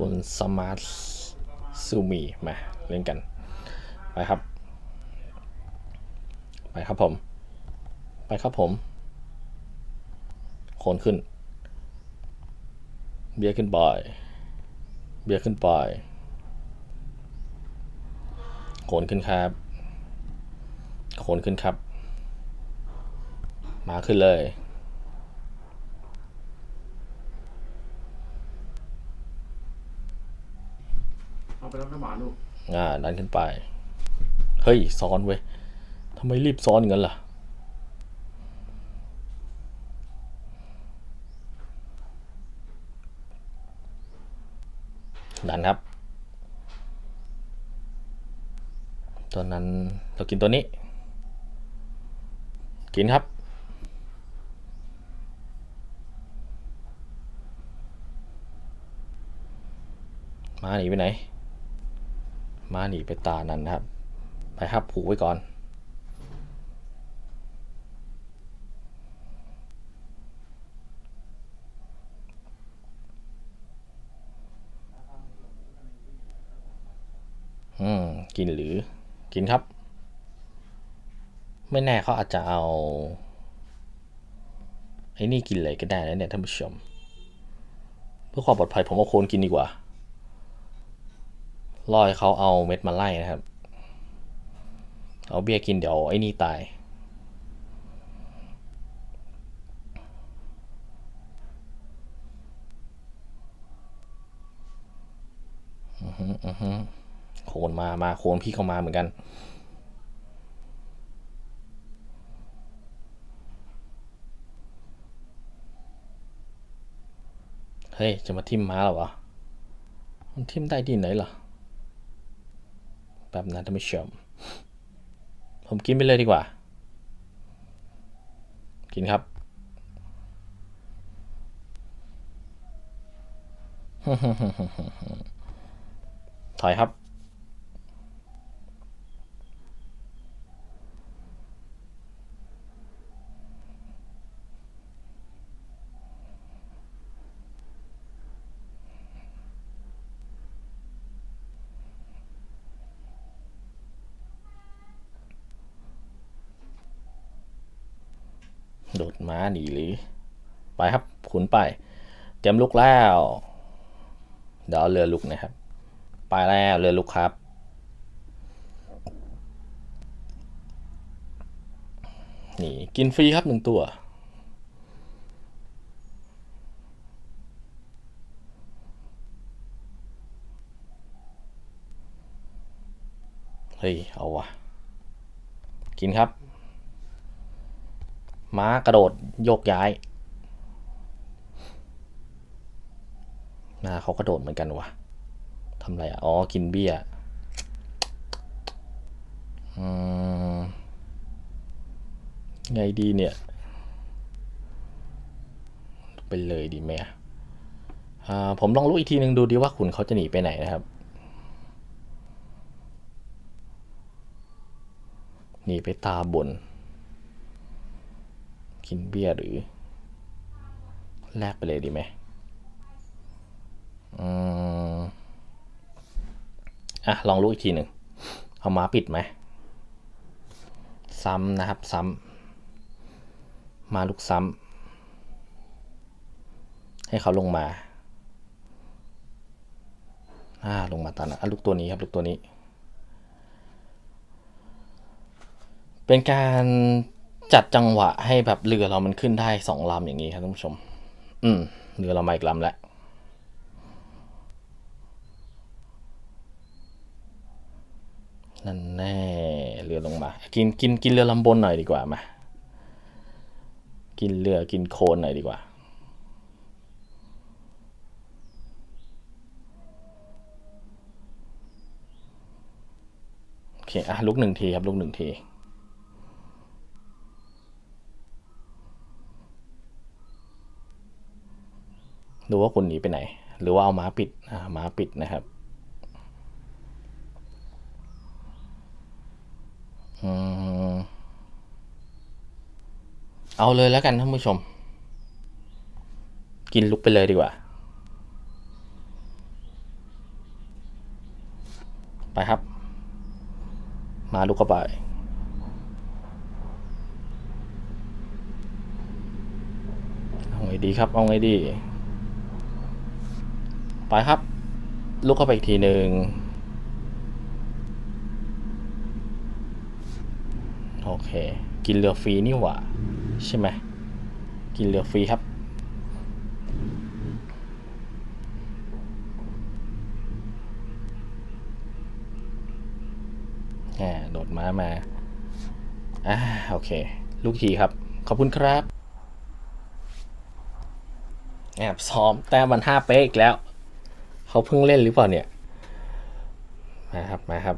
คุณสมาร์ทซูมีมาเล่นกัน ไปครับ ไปครับผม ไปครับผม โคนขึ้น เบียร์ขึ้นปล่อย เบียร์ขึ้นปล่อย โคนขึ้นครับ โคนขึ้นครับ มาขึ้นเลย เอาไปรับน้ำหวานลูกอ่าดันขึ้นไป เฮ้ย ซ้อนเว้ยทำไมรีบซ้อนอย่างนั้นล่ะ ดันครับ ตัวนั้นเรากินตัวนี้ กินครับมาหนีไปไหน มาหนีไปตานั้นนะครับ ไปครับผูกไว้ก่อน อืม กินหรือกินครับ ไม่แน่เขาอาจจะเอาไอ้นี่กินเลยก็ได้นะเนี่ยท่านผู้ชม เพื่อความปลอดภัยผมเอาโคนกินดีกว่า รอให้เขาเอาเม็ดมาไล่นะครับ เอาเบี้ยกินเดี๋ยวไอ้นี่ตาย อือฮึอือฮึโคนมา มาโคนพี่เข้ามาเหมือนกันเฮ้ย จะมาทิมม้าหรอวะ มันทิมได้ที่ไหนล่ะ แบบนั้นท่านผู้ชม ผมกินไปเลยดีกว่า กินครับถอยครับ โดดม้าหนีหรือ ไปครับขุนไป เตรียมลุกแล้ว เดี๋ยวเอาเรือลุกนะครับ ไปแล้วเรือลุกครับ นี่กินฟรีครับหนึ่งตัว เฮ้ย เอาวะกินครับ ม้ากระโดดโยกย้ายนาเขากระโดดเหมือนกันวะทำไรอะ อ๋อ กินเบี้ยอไงดีเนี่ย ไปเลยดีไหมอ่า ผมลองรู้อีกทีหนึ่งดูดีว่าขุนเขาจะหนีไปไหนนะครับ หนีไปตาบน กินเบียร์หรือ แลกไปเลยดีไหมอืมอะ ลองรู้อีกทีหนึ่งเอาม้าปิดไหม ซ้ำนะครับ ซ้ำ มาลูกซ้ำ ให้เขาลงมา อ่า ลงมาตอนนั้นอะลูกตัวนี้ครับ ลูกตัวนี้ เป็นการ จัดจังหวะให้แบบเรือเรามันขึ้นได้สองลำอย่างนี้ครับท่านผู้ชม อืมเรือเรามาอีกลำแล้วนั่นแน่เรือลงมา กินกินกินเรือลำบนหน่อยดีกว่ามา กินเรือกินโคลนหน่อยดีกว่า โอเคอะลุกหนึ่งทีครับลุกหนึ่งที ดูว่าคุณหนีไปไหน หรือว่าเอาม้าปิดม้าปิดนะครับอเอาเลยแล้วกันท่านผู้ชม กินลุกไปเลยดีกว่า ไปครับ มาลุกเข้าไปเอาไงดีครับ เอาไงดี ไปครับ ลุกเข้าไปอีกทีหนึ่งโอเค กินเรือฟรีนี่หว่าใช่ไหมกินเรือฟรีครับอ่าโดดม้ามาอ่าโอเค ลูกทีครับ ขอบคุณครับ แอบซ้อม แต้มมันห้าเป๊ะอีกแล้ว เขาเพิ่งเล่นหรือเปล่าเนี่ยมาครับมาครับ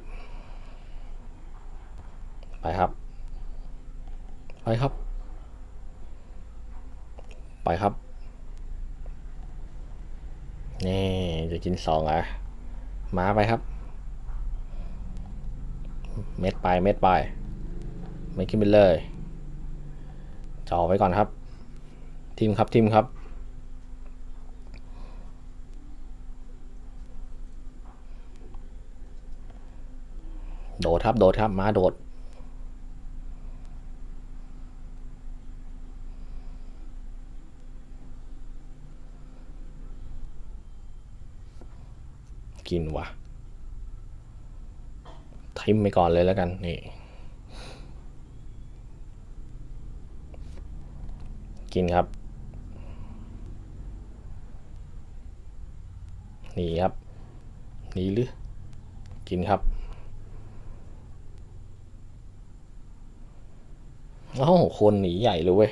ไปครับ ไปครับ ไปครับ นี่จะกินสองอะมาไปครับ เม็ดไปเม็ดไปเม็ดขึ้นไปเลยจ่อไว้ก่อนครับทีมครับทีมครับ โดดครับ โดดครับ มาโดด กินวะทิมไปก่อนเลยแล้วกัน นี่ กินครับ นี่ครับ นี่หรือ กินครับ เอ้คนหนีใหญ่เลยเว้ย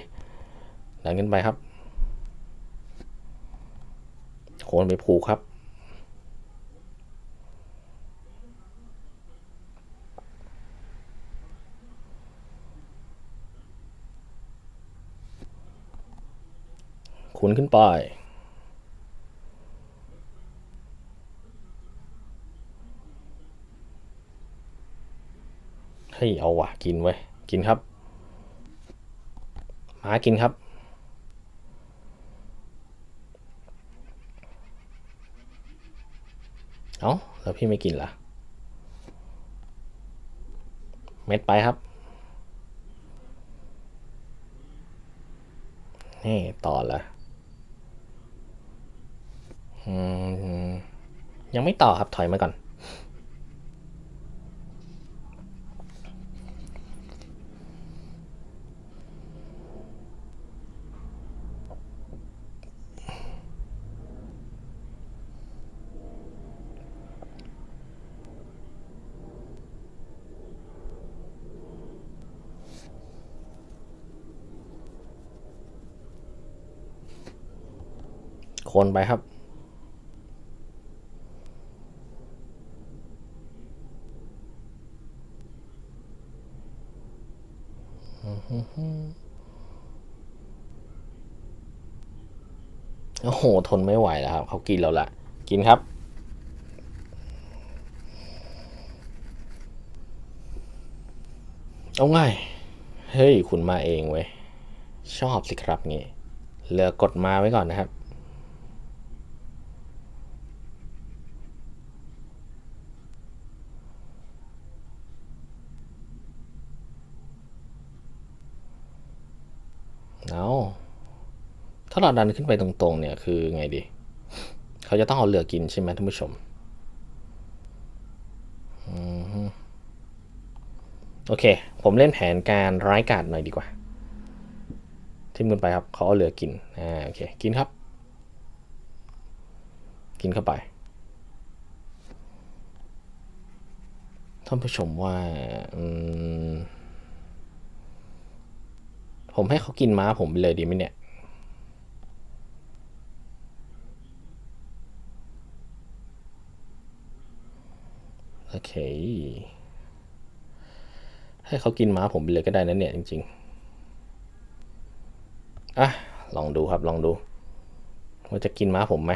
ดันขึ้นไปครับ โคนไปผูกครับ ขุนขึ้นไปเฮ้ยเอาว่ะ กินไว้ กินครับ หากินครับ เอาแล้วพี่ไม่กินล่ะ เม็ดไปครับ นี่ต่อละอืมยังไม่ต่อครับถอยมาก่อน คนไปครับ โอ้โห ทนไม่ไหวแล้วครับ เขากินเราละกินครับเอาไงเฮ้ย คุณมาเองเว้ย ชอบสิครับงี้ เหลือกดมาไว้ก่อนนะครับ เอาถ้าเราดันขึ้นไปตรงๆ เนี่ยคือไงดี เขาจะต้องเอาเรือกินใช่ไหมท่านผู้ชมอโอเค ผมเล่นแผนการร้ายกาจหน่อยดีกว่าทิมกันไปครับเขาเอาเรือกินอ่าโอเคกินครับ กินเข้าไปท่านผู้ชมว่าอืม ผมให้เขากินม้าผมไปเลยดีไหมเนี่ย โอเค ให้เขากินม้าผมไปเลยก็ได้นะเนี่ยจริงๆ อะ ลองดูครับลองดู ว่าจะกินม้าผมไหม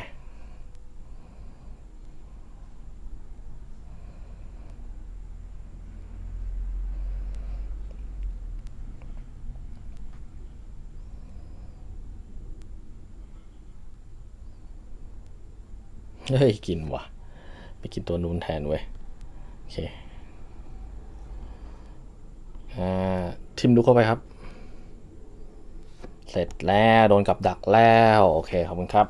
เฮ้ย กินว่ะ ไปกินตัวนู้นแทนเว้ยเค อ่า ทิมดูเข้าไปครับ เสร็จแล้ว โดนกับดักแล้ว โอเค ขอบคุณครับ